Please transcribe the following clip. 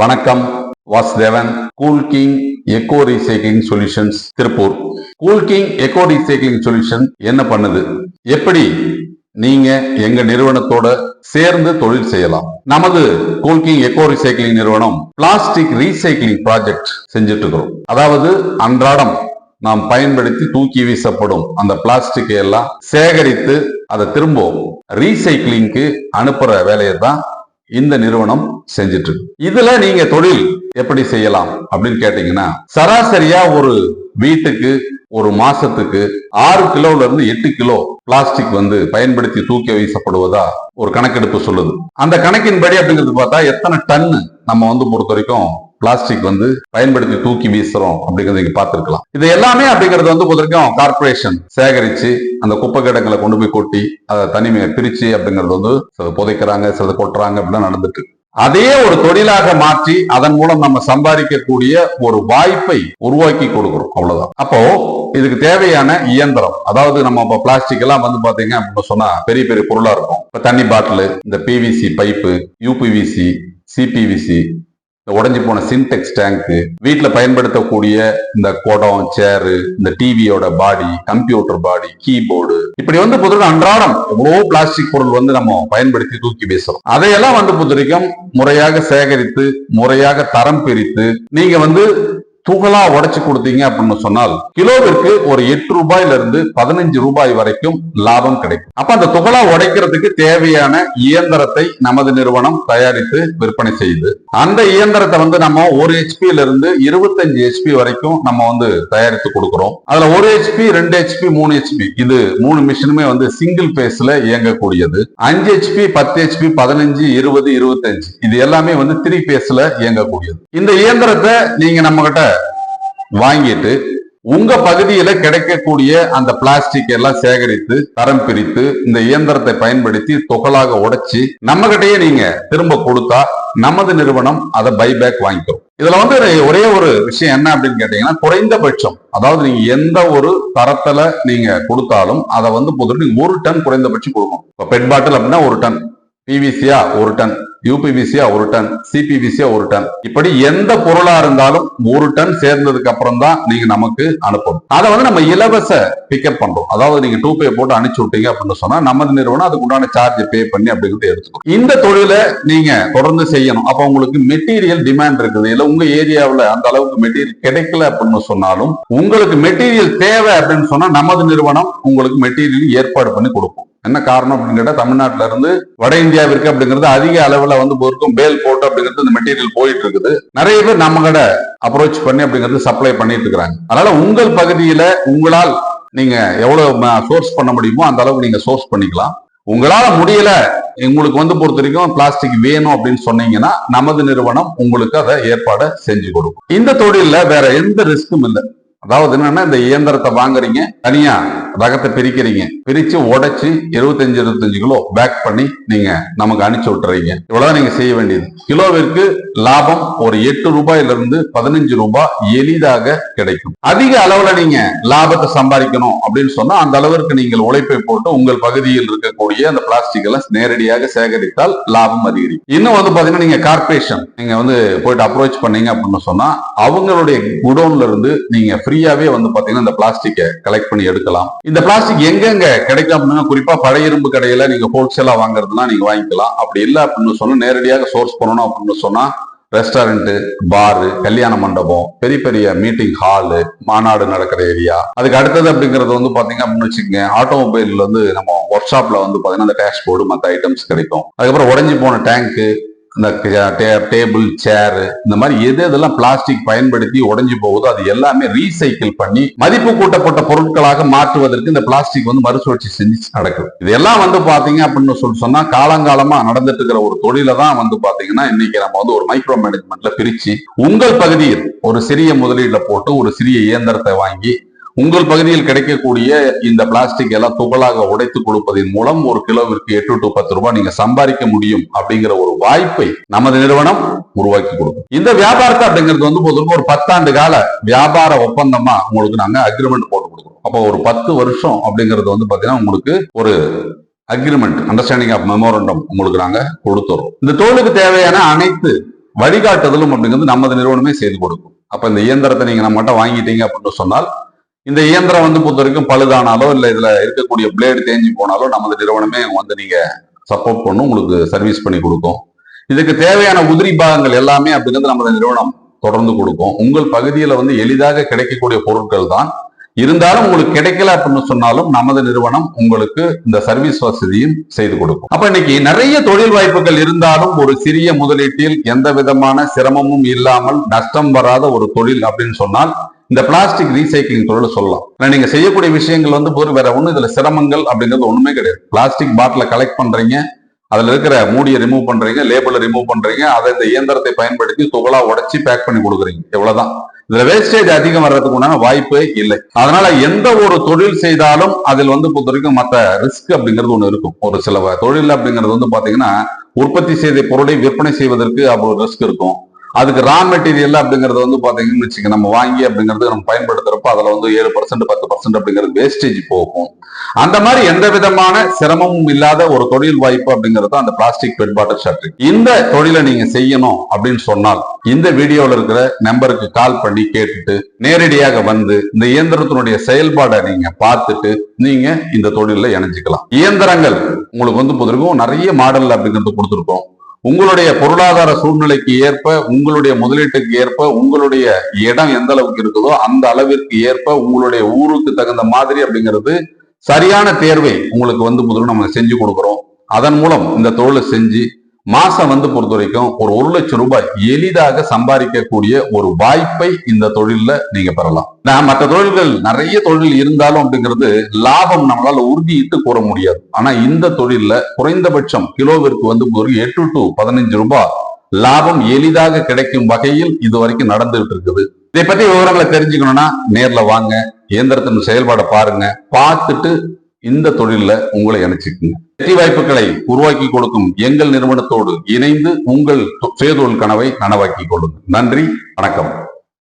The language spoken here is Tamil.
வணக்கம் Vasudevan cool king eco recycling solutions Tiruppur. Cool king eco recycling solution என்ன பண்ணுது? எப்படி நீங்க எங்க நிறுவனத்தோட சேர்ந்து தொழில் செய்யலாம்? நமது கூல்கிங் எக்கோ ரீசைக்ளிங் நிறுவனம் பிளாஸ்டிக் ரீசைக்ளிங் ப்ராஜெக்ட் செஞ்சுட்டு இருக்கிறோம் அதாவது அன்றாடம் நாம் பயன்படுத்தி தூக்கி வீசப்படும் அந்த பிளாஸ்டிக்கை எல்லாம் சேகரித்து அதை திரும்ப ரீசைக்ளிங்க்கு அனுப்புற வேலையை தான் இந்த நிறுவனம் செஞ்சுட்டு இருக்கு இதுல நீங்க தொழில் எப்படி செய்யலாம் அப்படின்னு கேட்டீங்கன்னா சராசரியா ஒரு வீட்டுக்கு ஒரு மாசத்துக்கு ஆறு கிலோல இருந்து எட்டு கிலோ பிளாஸ்டிக் வந்து பயன்படுத்தி தூக்கி வீசப்படுவதா ஒரு கணக்கெடுப்பு சொல்லுது. அந்த கணக்கின்படி அப்படிங்கிறது பார்த்தா எத்தனை டன்னு நம்ம வந்து பொறுத்த வரைக்கும் பிளாஸ்டிக் வந்து பயன்படுத்தி தூக்கி வீசுறோம் அப்படிங்கறத நீங்க பார்த்திருக்கலாம். இது எல்லாமே அப்படிங்கிறது வந்து பொறுத்த கார்பரேஷன் சேகரிச்சு அந்த குப்பை கிடங்களை கொண்டு போய் கொட்டி அதை தனிமையை பிரிச்சு அப்படிங்கிறது வந்து சில புதைக்கிறாங்க சிலது கொட்டுறாங்க அப்படிலாம் நடந்துட்டு அதே ஒரு தொழிலாக மாற்றி அதன் மூலம் நம்ம சம்பாதிக்கக்கூடிய ஒரு வாய்ப்பை உருவாக்கி கொடுக்கிறோம் அவ்வளவுதான். அப்போ இதுக்கு தேவையான இயந்திரம் அதாவது நம்ம இப்ப பிளாஸ்டிக் எல்லாம் வந்து பாத்தீங்க அப்படின்னு சொன்னா பெரிய பெரிய பொருளா இருக்கும். இப்ப தண்ணி பாட்டில் இந்த பிவிசி பைப்பு யூபிவிசி சிபிவிசி இந்த உடஞ்சி போன சின்டெக்ஸ் டேங்க் வீட்டில் பயன்படுத்தக்கூடிய இந்த குடம் சேரு இந்த டிவியோட பாடி கம்ப்யூட்டர் பாடி கீபோர்டு இப்படி வந்து பொதுவாக அன்றாடம் எவ்வளோ பிளாஸ்டிக் பொருள் வந்து நம்ம பயன்படுத்தி தூக்கி பேசுறோம் அதையெல்லாம் வந்து பொறுத்தவரைக்கும் முறையாக சேகரித்து முறையாக தரம் பிரித்து நீங்க வந்து துகளா உடைச்சு கொடுத்தீங்க அப்படின்னு சொன்னால் கிலோவிற்கு ஒரு எட்டு ரூபாயில இருந்து பதினஞ்சு ரூபாய் வரைக்கும் லாபம் கிடைக்கும். அப்ப அந்த துகளா உடைக்கிறதுக்கு தேவையான இயந்திரத்தை நமது நிறுவனம் தயாரித்து விற்பனை செய்யுது. அந்த இயந்திரத்தை வந்து நம்ம ஒரு ஹெச்பில இருந்து இருபத்தஞ்சு ஹெச்பி வரைக்கும் நம்ம வந்து தயாரித்து கொடுக்கிறோம். அதுல ஒரு ஹெச்பி ரெண்டு ஹெச்பி மூணு ஹெச்பி இது மூணு மிஷினுமே வந்து சிங்கிள் பேஸ்ல இயங்கக்கூடியது. அஞ்சு ஹெச்பி பத்து ஹெச்பி பதினஞ்சு இருபது இருபத்தஞ்சு. இது எல்லாமே வந்து த்ரீ பேஸ்ல இயங்கக்கூடியது. இந்த இயந்திரத்தை நீங்க நம்ம கிட்ட வாங்கிட்டு உங்க பகுதியில கிடைக்கக்கூடிய அந்த பிளாஸ்டிக் எல்லாம் சேகரித்து தரம் பிரித்து இந்த இயந்திரத்தை பயன்படுத்தி தொகலாக உடைச்சி நம்ம கிட்டயே நீங்க திரும்ப கொடுத்தா நமது நிறுவனம் அதை பைபேக் வாங்கிக்கிறோம் இதுல வந்து ஒரே ஒரு விஷயம் என்ன அப்படின்னு கேட்டீங்கன்னா குறைந்தபட்சம் அதாவது நீங்க எந்த ஒரு தரத்துல நீங்க கொடுத்தாலும் அதை வந்து பொதுவாக நீங்க ஒரு டன் குறைந்தபட்சம் கொடுக்கணும். இப்போ பெட் பாட்டில் அப்படின்னா ஒரு டன் பிவிசியா ஒரு டன். யூபிவிசியா ஒரு டன் சிபிவிசியா ஒரு டன். இப்படி எந்த பொருளா இருந்தாலும் ஒரு டன் சேர்ந்ததுக்கு அப்புறம் தான் நீங்க நமக்கு அனுப்பணும். அதை வந்து நம்ம இலவச பிக்கப் பண்றோம். அதாவது நீங்க டூ பே போட்டு அனுப்பிச்சு விட்டீங்க அப்படின்னு சொன்னா நமது நிறுவனம் அதுக்கு உண்டான சார்ஜ் பே பண்ணி அப்படிங்கிறது எடுத்துக்கணும் இந்த தொழிலை நீங்க தொடர்ந்து செய்யணும். அப்ப உங்களுக்கு மெட்டீரியல் டிமாண்ட் இருக்குது. இல்ல உங்க ஏரியாவில் அந்த அளவுக்கு மெட்டீரியல் கிடைக்கல அப்படின்னு சொன்னாலும் உங்களுக்கு மெட்டீரியல் தேவை அப்படின்னு சொன்னா நமது நிறுவனம் உங்களுக்கு மெட்டீரியல் ஏற்பாடு பண்ணி கொடுக்கும். என்ன காரணம் அப்படின்னு கேட்டால் தமிழ்நாட்டில இருந்து வட இந்தியாவிற்கு அப்படிங்கிறது அதிக அளவுல வந்து போருக்கும் பேல் போட்டு அப்படிங்கிறது இந்த மெட்டீரியல் போயிட்டு இருக்குது. நிறைய பேர் நம்ம கடை அப்ரோச் பண்ணி அப்படிங்கிறது சப்ளை பண்ணிட்டு இருக்கிறாங்க. அதனால உங்கள் பகுதியில உங்களால் நீங்க எவ்வளவு சோர்ஸ் பண்ண முடியுமோ அந்த அளவுக்கு நீங்க சோர்ஸ் பண்ணிக்கலாம். உங்களால முடியல உங்களுக்கு வந்து பொறுத்த வரைக்கும் பிளாஸ்டிக் வேணும் அப்படின்னு சொன்னீங்கன்னா நமது நிறுவனம் உங்களுக்கு அதை ஏற்பாடு செஞ்சு கொடுக்கும். இந்த தொழில வேற எந்த ரிஸ்க்கும் இல்லை. அதாவது என்னன்னா இந்த இயந்திரத்தை வாங்குறீங்க தனியா ரகத்தை பிரிக்கிறீங்க. பிரிச்சு உடைச்சு இருபத்தஞ்சு இருபத்தஞ்சு கிலோ பேக் பண்ணி நீங்க நமக்கு அனுப்பிச்சு விட்டுறீங்க. இவ்வளவுதான் நீங்க செய்ய வேண்டியது. கிலோவிற்கு லாபம் ஒரு எட்டு ரூபாயில இருந்து பதினஞ்சு ரூபாய் எளிதாக கிடைக்கும். அதிக அளவுல நீங்க லாபத்தை சம்பாதிக்கணும் அப்படின்னு சொன்னா அந்த அளவிற்கு நீங்கள் உழைப்பை போட்டு உங்கள் பகுதியில் இருக்கக்கூடிய அந்த பிளாஸ்டிக் எல்லாம் நேரடியாக சேகரித்தால் லாபம் அதிகரிக்கும். இன்னும் வந்து பாத்தீங்கன்னா நீங்க கார்பரேஷன் நீங்க வந்து போயிட்டு அப்ரோச் பண்ணீங்க அப்படின்னு சொன்னா அவங்களுடைய குடோன்ல இருந்து நீங்க ஃப்ரீயாவே வந்து பாத்தீங்கன்னா இந்த பிளாஸ்டிக்கை கலெக்ட் பண்ணி எடுக்கலாம். இந்த பிளாஸ்டிக் எங்கெங்க கிடைக்கும் அப்படின்னா குறிப்பா பழைய இரும்பு கடையில நீங்க ஹோல்சேலா வாங்குறதுனா நீங்க வாங்கிக்கலாம். அப்படி இல்லை அப்படின்னு சொன்னா நேரடியாக சோர்ஸ் பண்ணணும் அப்படின்னு சொன்னா ரெஸ்டாரண்ட் பாரு கல்யாண மண்டபம் பெரிய பெரிய மீட்டிங் ஹாலு மாநாடு நடக்கிற ஏரியா அதுக்கு அடுத்தது அப்படிங்கிறது வந்து பாத்தீங்க அப்படின்னு வச்சுக்கோங்க ஆட்டோமொபைல் வந்து நம்ம ஒர்க் ஷாப்ல வந்து பாத்தீங்கன்னா அந்த டேஷ்போர்டு மற்ற ஐட்டம்ஸ் கிடைக்கும். அதுக்கப்புறம் உடஞ்சி போன டேங்க்கு இந்த டேபிள் சேரு இந்த மாதிரி எது எதெல்லாம் பிளாஸ்டிக் பயன்படுத்தி உடைஞ்சு போகுதோ அது எல்லாமே ரீசைக்கிள் பண்ணி மதிப்பு கூட்டப்பட்ட பொருட்களாக மாற்றுவதற்கு இந்த பிளாஸ்டிக் வந்து மறுசுழற்சி செஞ்சு நடக்குது. இதெல்லாம் வந்து பாத்தீங்க அப்படின்னு சொல்லி சொன்னா காலங்காலமா நடந்துட்டு இருக்கிற ஒரு தொழில தான் வந்து பாத்தீங்கன்னா இன்னைக்கு நம்ம வந்து ஒரு மைக்ரோ மேனேஜ்மெண்ட்ல பிரிச்சு உங்கள் பகுதியில் ஒரு சிறிய முதலீடுல போட்டு ஒரு சிறிய இயந்திரத்தை வாங்கி உங்கள் பகுதியில் கிடைக்கக்கூடிய இந்த பிளாஸ்டிக் எல்லாம் துகளாக உடைத்து கொடுப்பதன் மூலம் ஒரு கிலோவிற்கு எட்டு டு பத்து ரூபாய் நீங்க சம்பாதிக்க முடியும் அப்படிங்கிற ஒரு வாய்ப்பை நமது நிறுவனம் உருவாக்கி கொடுக்கும். இந்த வியாபாரத்தை அப்படிங்கிறது வந்து பொதுவாக ஒரு பத்தாண்டு கால வியாபார ஒப்பந்தமா உங்களுக்கு நாங்க அக்ரிமெண்ட் போட்டு கொடுக்குறோம். அப்போ ஒரு பத்து வருஷம் அப்படிங்கிறது வந்து பாத்தீங்கன்னா உங்களுக்கு ஒரு அக்ரிமெண்ட் அண்டர்ஸ்டாண்டிங் ஆஃப் மெமோரண்டம் உங்களுக்கு நாங்க கொடுத்துறோம். இந்த தோலுக்கு தேவையான அனைத்து வழிகாட்டுதலும் அப்படிங்கிறது நமது நிறுவனமே செய்து கொடுக்கும். அப்ப இந்த இயந்திரத்தை நீங்க நம்மகிட்ட வாங்கிட்டீங்க அப்படின்னு சொன்னால் இந்த இயந்திரம் வந்து பொறுத்த வரைக்கும் பழுதானாலோ இல்லை இதுல இருக்கக்கூடிய பிளேடு தேஞ்சு போனாலோ நமது நிறுவனமே வந்து நீங்க சப்போர்ட் பண்ணும் உங்களுக்கு சர்வீஸ் பண்ணி கொடுக்கும். இதுக்கு தேவையான உதிரி பாகங்கள் எல்லாமே அப்படிங்கிறது நமது நிறுவனம் தொடர்ந்து கொடுக்கும். உங்கள் பகுதியில வந்து எளிதாக கிடைக்கக்கூடிய பொருட்கள் தான். இருந்தாலும் உங்களுக்கு கிடைக்கல அப்படின்னு சொன்னாலும் நமது நிறுவனம் உங்களுக்கு இந்த சர்வீஸ் வசதியும் செய்து கொடுக்கும். அப்ப இன்னைக்கு நிறைய தொழில் வாய்ப்புகள் இருந்தாலும் ஒரு சிறிய முதலீட்டில் எந்த விதமான சிரமமும் இல்லாமல் நஷ்டம் வராத ஒரு தொழில் அப்படின்னு சொன்னால் இந்த பிளாஸ்டிக் ரீசைக்கிளிங் தொழில் சொல்லலாம். ஆனால் நீங்க செய்யக்கூடிய விஷயங்கள் வந்து பொது வேற ஒன்றும் இதுல சிரமங்கள் அப்படிங்கிறது ஒண்ணுமே கிடையாது. பிளாஸ்டிக் பாட்டில கலெக்ட் பண்றீங்க அதுல இருக்கிற மூடியை ரிமூவ் பண்றீங்க லேபிளை ரிமூவ் பண்றீங்க அதை இந்த இயந்திரத்தை பயன்படுத்தி துகளா உடச்சி பேக் பண்ணி கொடுக்குறீங்க. இவ்வளவுதான். இதுல வேஸ்டேஜ் அதிகம் வர்றதுக்கு உண்டான வாய்ப்பே இல்லை. அதனால எந்த ஒரு தொழில் செய்தாலும் அதில் வந்து பொறுத்த வரைக்கும் மற்ற ரிஸ்க் அப்படிங்கிறது ஒண்ணு இருக்கும். ஒரு சில தொழில் அப்படிங்கிறது வந்து பாத்தீங்கன்னா உற்பத்தி செய்த பொருளை விற்பனை செய்வதற்கு அவ்வளவு ரிஸ்க் இருக்கும். அதுக்கு ரா மெட்டீரியல் அப்படிங்கிறது வந்து பாத்தீங்கன்னு வச்சுக்க நம்ம வாங்கி அப்படிங்கிறது நம்ம பயன்படுத்துறப்ப அதுல வந்து ஏழு பர்சன்ட் பத்து பர்சன்ட் அப்படிங்கிறது வேஸ்டேஜ் போகும். அந்த மாதிரி எந்த விதமான சிரமமும் இல்லாத ஒரு தொழில் வாய்ப்பு அப்படிங்கிறது தான் அந்த பிளாஸ்டிக் பெட் பாட்டில் ஷட்டர் இந்த தொழிலை நீங்க செய்யணும் அப்படின்னு சொன்னால் இந்த வீடியோல இருக்கிற நம்பருக்கு கால் பண்ணி கேட்டுட்டு நேரடியாக வந்து இந்த இயந்திரத்தினுடைய செயல்பாடை நீங்க பார்த்துட்டு நீங்க இந்த தொழில இணைஞ்சுக்கலாம். இயந்திரங்கள் உங்களுக்கு வந்து பொதுவாக நிறைய மாடல் அப்படிங்கிறது கொடுத்துருக்கோம். உங்களுடைய பொருளாதார சூழ்நிலைக்கு ஏற்ப உங்களுடைய முதலீட்டுக்கு ஏற்ப உங்களுடைய இடம் எந்த அளவுக்கு இருக்குதோ அந்த அளவிற்கு ஏற்ப உங்களுடைய ஊருக்கு தகுந்த மாதிரி அப்படிங்கிறது சரியான தேர்வை உங்களுக்கு வந்து முதல்ல நம்ம செஞ்சு கொடுக்குறோம். அதன் மூலம் இந்த தொழிலை செஞ்சு மாசம் வந்து பொறுத்த வரைக்கும் ஒரு ஒரு லட்சம் ரூபாய் எளிதாக சம்பாதிக்கக்கூடிய ஒரு வாய்ப்பை இந்த தொழில்ல நீங்க பெறலாம். நான் மற்ற தொழில்கள் நிறைய தொழில் இருந்தாலும் அப்படிங்கிறது லாபம் நம்மளால உறுதியிட்டு கூற முடியாது. ஆனா இந்த தொழில்ல குறைந்தபட்சம் கிலோவிற்கு வந்து ஒரு எட்டு டு பதினஞ்சு ரூபாய் லாபம் எளிதாக கிடைக்கும் வகையில் இது வரைக்கும் நடந்துகிட்டு இருக்குது. இதை பத்தி விவரங்களை தெரிஞ்சுக்கணும்னா நேர்ல வாங்க இயந்திரத்தின் செயல்பாடை பாருங்க பார்த்துட்டு இந்த தொழில்ல உங்களை இணைச்சிக்குங்க. வெற்றி வாய்ப்புகளை உருவாக்கி கொடுக்கும் எங்கள் நிறுவனத்தோடு இணைந்து உங்கள் சுயதொழில் கனவை நனவாக்கி கொள்ளுங்கள். நன்றி வணக்கம்.